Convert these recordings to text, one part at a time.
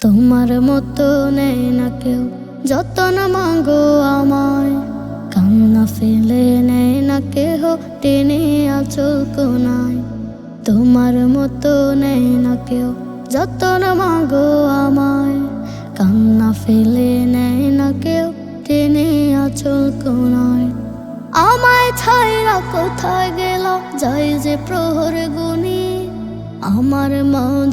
তোমার মতো নেই না কেউ। যতন মাগো আমায়। কান্না ফেলে নেই না কেহ, টেনে আচল কোনায়। তোমার মতো নেই না কেউ। যতন মাগো আমায়। কান্না ফেলে নেই না কেউ, টেনে আচল কোনায়। আমায় ছাইরা কোথায় গেল? যাই যে প্রহর গুনি আমার মা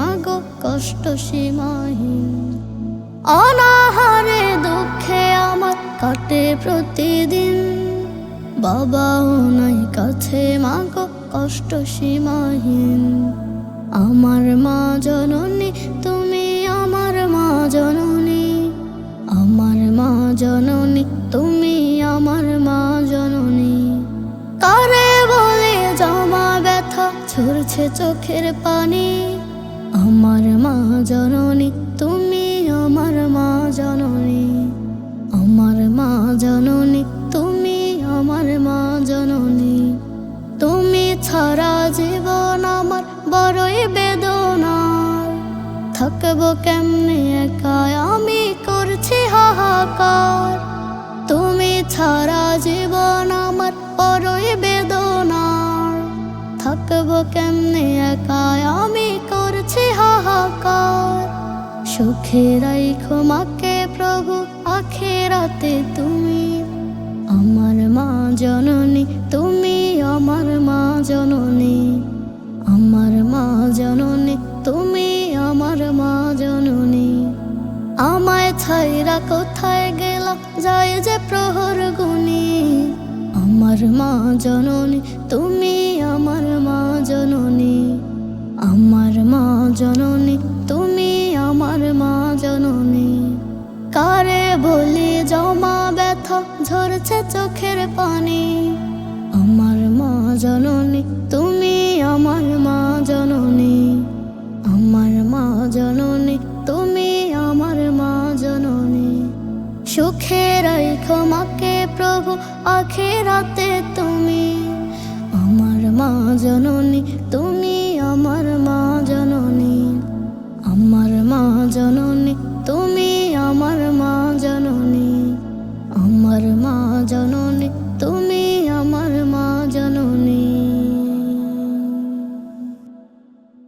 মাগো কষ্ট সীমাহীন। অনাহারে দুঃখে আমার কাটে প্রতিদিন। বাবাও নাই কাছে মাগো কষ্ট সীমাহীন। আমার মা জননী, তুমি আমার মা জননী। আমার মা জননী, তুমি আমার মা জননী। কারে বলে জমা ব্যথা ঝরছে চোখের পানি। আমার মা জননী, তুমি আমার মা জননী। আমার মা জননী, তুমি আমার মা জননী। তুমি ছাড়া জীবন আমার বড়ই বেদনার থাকব কেমনে একা আমি করছি হাহাকার। তুমি ছাড়া জীবন আমার বড়ই বেদনার থাকব কেমনে একা সুখে রাইখো মাকে প্রভু আখেরাতে তুমি আমার মা জননী, তুমি আমার মা জননী, আমার মা জননী, তুমি আমার মা জননী। আমায় ছাইরা কোথায় গেলাম যায় যে প্রহর গুনি আমার মা জননী, তুমি আমার মা জননী, আমার মা জননী তুমি বলে জমা ব্যথা ঝরছে চোখের পানি। আমার মা জননী, তুমি আমার মা জননী। আমার মা জননী, তুমি আমার মা জননী। সুখে রাখো মাকে প্রভু, আখেরাতে তুমি। আমার মা জননী